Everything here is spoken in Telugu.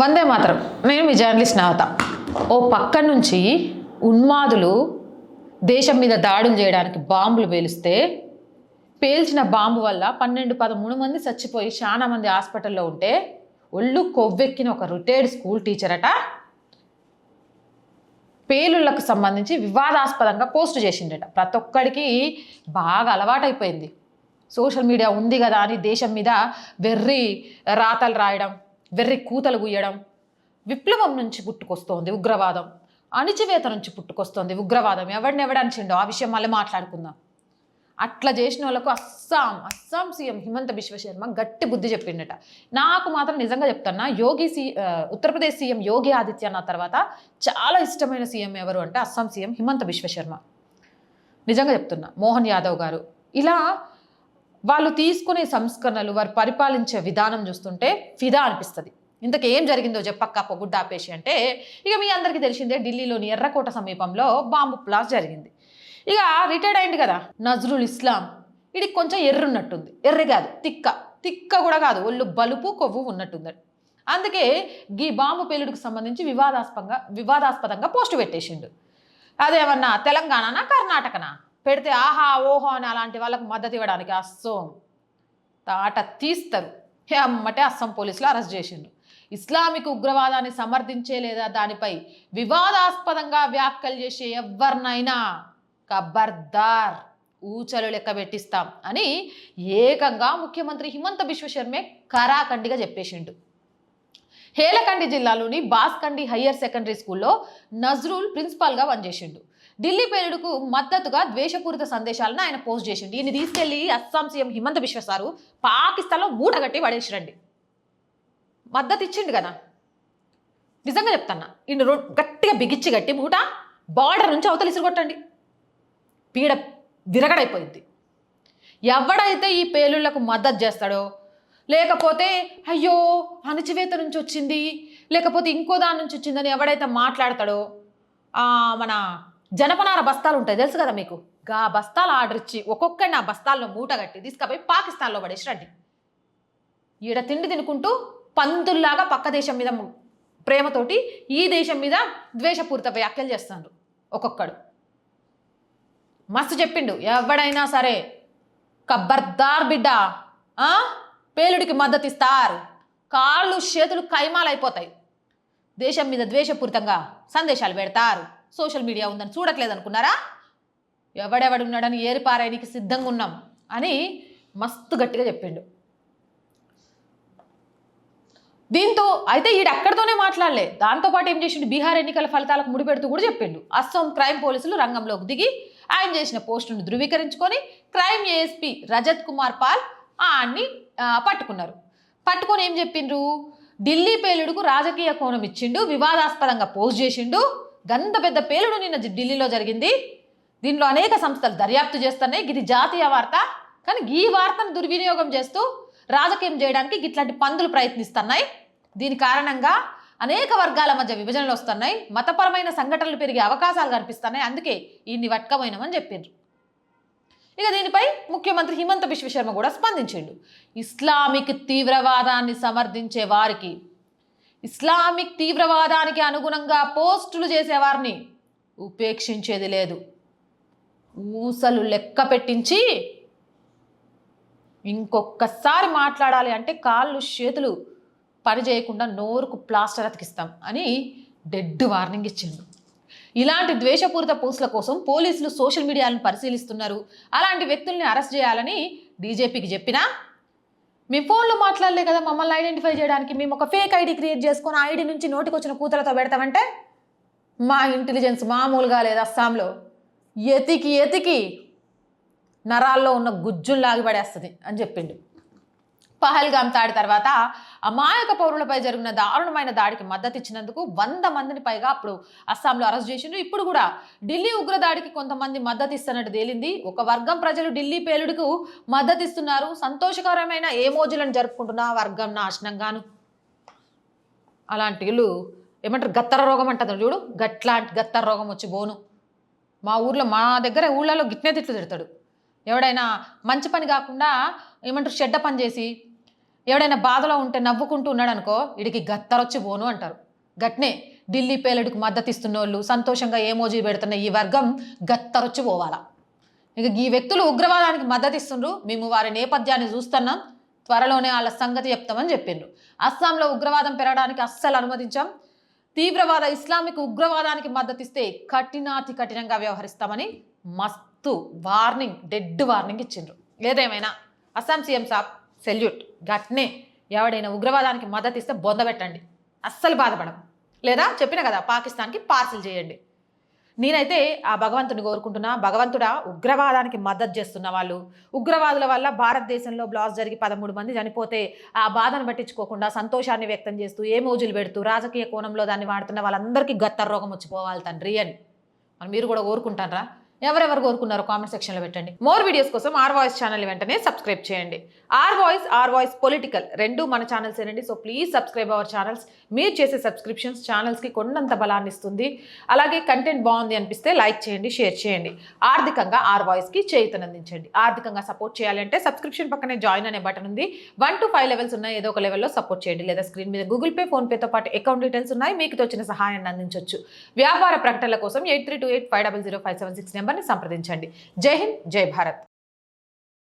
వందే మాత్రం. నేను మీ జర్నలిస్ట్ నవత. ఓ పక్క నుంచి ఉన్మాదులు దేశం మీద దాడులు చేయడానికి బాంబులు పేలిస్తే పేల్చిన బాంబు వల్ల పన్నెండు పదమూడు మంది చచ్చిపోయి చాలా మంది హాస్పిటల్లో ఉంటే ఒళ్ళు కొవ్వెక్కిన ఒక రిటైర్డ్ స్కూల్ టీచర్ అట పేలుళ్ళకు సంబంధించి వివాదాస్పదంగా పోస్ట్ చేసిండట. ప్రతి ఒక్కడికి బాగా అలవాటైపోయింది. సోషల్ మీడియా ఉంది కదా అని దేశం మీద వెర్రి రాతలు రాయడం వెర్రి కూతలు గుయ్యడం. విప్లవం నుంచి పుట్టుకొస్తోంది ఉగ్రవాదం. అణిచివేత నుంచి పుట్టుకొస్తోంది ఉగ్రవాదం. ఎవడిని ఎవడనిచిండో ఆ విషయం మళ్ళీ మాట్లాడుకుందాం. అట్లా చేసిన వాళ్ళకు అస్సాం అస్సాం సీఎం హిమంత విశ్వశర్మ గట్టి బుద్ధి చెప్పిండట. నాకు మాత్రం నిజంగా చెప్తున్నా యోగి సీ ఉత్తరప్రదేశ్ సీఎం యోగి ఆదిత్యనాథ్ తర్వాత చాలా ఇష్టమైన సీఎం ఎవరు అంటే అస్సాం సీఎం హిమంత విశ్వశర్మ నిజంగా చెప్తున్నా మోహన్ యాదవ్ గారు. ఇలా వాళ్ళు తీసుకునే సంస్కరణలు వారు పరిపాలించే విధానం చూస్తుంటే ఫిదా అనిపిస్తుంది. ఇంతకు ఏం జరిగిందో చెప్పక్క పొగుడ్డ ఆపేసి అంటే ఇక మీ అందరికీ తెలిసిందే ఢిల్లీలోని ఎర్రకోట సమీపంలో బాంబు బ్లాస్ట్ జరిగింది. ఇక రిటైర్డ్ అయింది కదా నజరుల్ ఇస్లాం. ఇది కొంచెం ఎర్రున్నట్టుంది. ఎర్ర కాదు తిక్క. తిక్క కూడా కాదు ఒళ్ళు బలుపు కొవ్వు ఉన్నట్టుంది. అందుకే గీ బాంబు పేలుడికి సంబంధించి వివాదాస్పదంగా వివాదాస్పదంగా పోస్ట్ పెట్టేసిండు. అదేమన్నా తెలంగాణనా కర్ణాటకనా? పెడితే ఆహా ఓహో అని అలాంటి వాళ్ళకు మద్దతు ఇవ్వడానికి అస్సోం తాట తీస్తారు. హే అమ్మటే అస్సాం పోలీసులు అరెస్ట్ చేసిండ్రు. ఇస్లామిక్ ఉగ్రవాదాన్ని సమర్థించే లేదా దానిపై వివాదాస్పదంగా వ్యాఖ్యలు చేసే ఎవరినైనా కబర్దార్ ఊచలు లెక్క పెట్టిస్తాం అని ఏకంగా ముఖ్యమంత్రి హిమంత విశ్వశర్మే కరాఖండిగా చెప్పేసిండు. హేలకండి జిల్లాలోని బాస్కండి హయ్యర్ సెకండరీ స్కూల్లో నజ్రుల్ ప్రిన్సిపాల్గా పనిచేసిండు. ఢిల్లీ పేలుడుకు మద్దతుగా ద్వేషపూరిత సందేశాలను ఆయన పోస్ట్ చేసిండు. ఈయన తీసుకెళ్ళి అస్సాం సీఎం హిమంత బిశ్వ సారు పాకిస్తాన్లో మూటగట్టి పడేసిరండి. మద్దతు ఇచ్చిండు కదా? నిజంగా చెప్తాన్నా ఈయన గట్టిగా బిగిచ్చి గట్టి మూట బార్డర్ నుంచి అవతలి ఇసురుగొట్టండి పీడ విరగడైపోయింది. ఎవడైతే ఈ పేలుళ్ళకు మద్దతు చేస్తాడో లేకపోతే అయ్యో అణచివేత నుంచి వచ్చింది లేకపోతే ఇంకో దాని నుంచి వచ్చిందని ఎవడైతే మాట్లాడతాడో మన జనపనార బస్తాలు ఉంటాయి తెలుసు కదా మీకు? గా బస్తాలు ఆర్డర్ ఇచ్చి ఒక్కొక్కడిని ఆ బస్తాల్లో మూట కట్టి తీసుకుపోయి పాకిస్తాన్లో పడేసి రండి. ఈడ తిండి తినుకుంటూ పందుల్లాగా పక్క దేశం మీద ప్రేమతోటి ఈ దేశం మీద ద్వేషపూరిత వ్యాఖ్యలు చేస్తాడు ఒక్కొక్కడు. మస్తు చెప్పిండు ఎవడైనా సరే కబ్బర్దార్ బిడ్డ పేలుడికి మద్దతు ఇస్తారు. కాళ్ళు చేతులు కైమాలైపోతాయి. దేశం మీద ద్వేషపూరితంగా సందేశాలు పెడతారు. సోషల్ మీడియా ఉందని చూడట్లేదు అనుకున్నారా ఎవడెవడున్నాడని ఏరిపారాయనికి సిద్ధంగా ఉన్నాం అని మస్తు గట్టిగా చెప్పిండు. దీంతో అయితే ఈడు అక్కడితోనే మాట్లాడలే దాంతోపాటు ఏం చేసిండు? బీహార్ ఎన్నికల ఫలితాలకు ముడిపెడుతూ కూడా చెప్పిండు. అస్సాం క్రైమ్ పోలీసులు రంగంలోకి దిగి ఆయన చేసిన పోస్టును ధృవీకరించుకొని క్రైమ్ ఏఎస్పీ రజత్ కుమార్ పాల్ ఆయన్ని పట్టుకున్నారు. పట్టుకొని ఏం చెప్పిండ్రు? ఢిల్లీ పేలుడుకు రాజకీయ కోణం ఇచ్చిండు వివాదాస్పదంగా పోస్ట్ చేసిండు గంత పెద్ద పేలుడు నిన్న ఢిల్లీలో జరిగింది. దీనిలో అనేక సంస్థలు దర్యాప్తు చేస్తున్నాయి. ఇది జాతీయ వార్త. కానీ ఈ వార్తను దుర్వినియోగం చేస్తూ రాజకీయం చేయడానికి ఇట్లాంటి పందులు ప్రయత్నిస్తున్నాయి. దీని కారణంగా అనేక వర్గాల మధ్య విభజనలు వస్తున్నాయి. మతపరమైన సంఘటనలు పెరిగే అవకాశాలు కనిపిస్తున్నాయి. అందుకే ఇన్ని వట్కమైనమని చెప్పిండ్రు. ఇక దీనిపై ముఖ్యమంత్రి హిమంత విశ్వశర్మ కూడా స్పందించిండు. ఇస్లామిక్ తీవ్రవాదాన్ని సమర్థించే వారికి ఇస్లామిక్ తీవ్రవాదానికి అనుగుణంగా పోస్టులు చేసేవారిని ఉపేక్షించేది లేదు. ఊసలు లెక్క పెట్టించి ఇంకొక్కసారి మాట్లాడాలి అంటే కాళ్ళు చేతులు పని చేయకుండా నోరుకు ప్లాస్టర్ అతికిస్తాం అని డెడ్ వార్నింగ్ ఇచ్చిండు ఇలాంటి ద్వేషపూరిత పోస్టుల కోసం పోలీసులు సోషల్ మీడియాలను పరిశీలిస్తున్నారు. అలాంటి వ్యక్తుల్ని అరెస్ట్ చేయాలని డీజేపీకి చెప్పినా మేము ఫోన్లో మాట్లాడలే కదా మమ్మల్ని ఐడెంటిఫై చేయడానికి. మేము ఒక ఫేక్ ఐడి క్రియేట్ చేసుకొని ఐడి నుంచి నోటికి వచ్చిన కూతలతో పెడతామంటే మా ఇంటెలిజెన్స్ మామూలుగా లేదు అస్సాంలో. ఎతికి ఎతికి నరాల్లో ఉన్న గుజ్జులు లాగిపడేస్తుంది అని చెప్పిండు. పహల్గామ్ దాడి తర్వాత అమాయక పౌరులపై జరిగిన దారుణమైన దాడికి మద్దతు ఇచ్చినందుకు వంద మందిని పైగా అప్పుడు అస్సాంలో అరెస్ట్ చేసిండ్రు. ఇప్పుడు కూడా ఢిల్లీ ఉగ్రదాడికి కొంతమంది మద్దతు ఇస్తున్నట్టు తేలింది. ఒక వర్గం ప్రజలు ఢిల్లీ పేలుడుకు మద్దతు ఇస్తున్నారు. సంతోషకరమైన ఏ మోజులను జరుపుకుంటున్న వర్గం నాశనంగాను అలాంటి వీళ్ళు ఏమంటారు? గత్తర రోగం అంటారు చూడు. గట్లాంటి గత్తర రోగం వచ్చి బోను. మా ఊర్లో మా దగ్గర ఊళ్ళలో గిట్నే తిట్లు తిడతాడు. ఎవడైనా మంచి పని కాకుండా ఏమంటారు? చెడ్డ పని చేసి ఎవడైనా బాధలో ఉంటే నవ్వుకుంటూ ఉన్నాడు అనుకో వీడికి గత్తరొచ్చి పోను అంటారు. గట్నే ఢిల్లీ పేలడుకు మద్దతు ఇస్తున్న వాళ్ళు సంతోషంగా ఏమోజీ పెడుతున్న ఈ వర్గం గత్తరొచ్చి పోవాలా. ఇక ఈ వ్యక్తులు ఉగ్రవాదానికి మద్దతు ఇస్తుండ్రు మేము వారి నేపథ్యాన్ని చూస్తున్నాం. త్వరలోనే వాళ్ళ సంగతి చెప్తామని చెప్పిండ్రు. అస్సాంలో ఉగ్రవాదం పెరగడానికి అస్సలు అనుమతించాం. తీవ్రవాద ఇస్లామిక్ ఉగ్రవాదానికి మద్దతిస్తే కఠినాతి కఠినంగా వ్యవహరిస్తామని మస్తు వార్నింగ్ డెడ్ వార్నింగ్ ఇచ్చిండ్రు. ఏదేమైనా అస్సాం సీఎం సాబ్ సెల్యూట్ గట్నే ఎవడైనా ఉగ్రవాదానికి మద్దతు ఇస్తే బొందబెట్టండి అస్సలు బాధపడం లేదా చెప్పిన కదా పాకిస్తాన్కి పార్సిల్ చేయండి. నేనైతే ఆ భగవంతుని కోరుకుంటున్నా భగవంతుడా ఉగ్రవాదానికి మద్దతు చేస్తున్న వాళ్ళు. ఉగ్రవాదుల వల్ల భారతదేశంలో బ్లాస్ జరిగి పదమూడు మంది చనిపోతే ఆ బాధను పట్టించుకోకుండా సంతోషాన్ని వ్యక్తం చేస్తూ ఏ మోజులు పెడుతూ రాజకీయ కోణంలో దాన్ని వాడుతున్న వాళ్ళందరికీ గత్తర రోగం వచ్చిపోవాలి తండ్రి అని. మరి మీరు కూడా కోరుకుంటారా ఎవరెవరు కోరుకున్నారో కామెంట్ సెక్షన్లో పెట్టండి. మోర్ వీడియోస్ కోసం ఆర్ వాయిస్ ఛానల్ వెంటనే సబ్స్క్రైబ్ చేయండి. R voice R voice political రెండు మన ఛానల్స్ ఏనండి. So please subscribe our channels మీరు చేసే సబ్స్క్రిప్షన్స్ ఛానల్స్కి కొండంత బలాన్ని ఇస్తుంది. అలాగే కంటెంట్ బాగుంది అనిపిస్తే లైక్ చేయండి షేర్ చేయండి. ఆర్థికంగా ఆర్ వాయిస్కి చేయుతనందించండి. ఆర్థికంగా సపోర్ట్ చేయాలంటే సబ్స్క్రిప్షన్ పక్కనే జాయిన్ అనే బటన్ ఉంది. వన్ టు ఫైవ్ లెవెల్స్ ఉన్నాయి. ఏదో ఒక లెవెల్లో సపోర్ట్ చేయండి. లేదా స్క్రీన్ మీద గూగుల్ పే ఫోన్పేతో పాటు అకౌంట్ డీటెయిల్స్ ఉన్నాయి. మీకు తోచిన సహాయాన్ని అందించవచ్చు వ్యాపార ప్రకటనల కోసం eight three two eight five double zero five seven six నెంబర్ని సంప్రదించండి. జై హింద్ జై భారత్.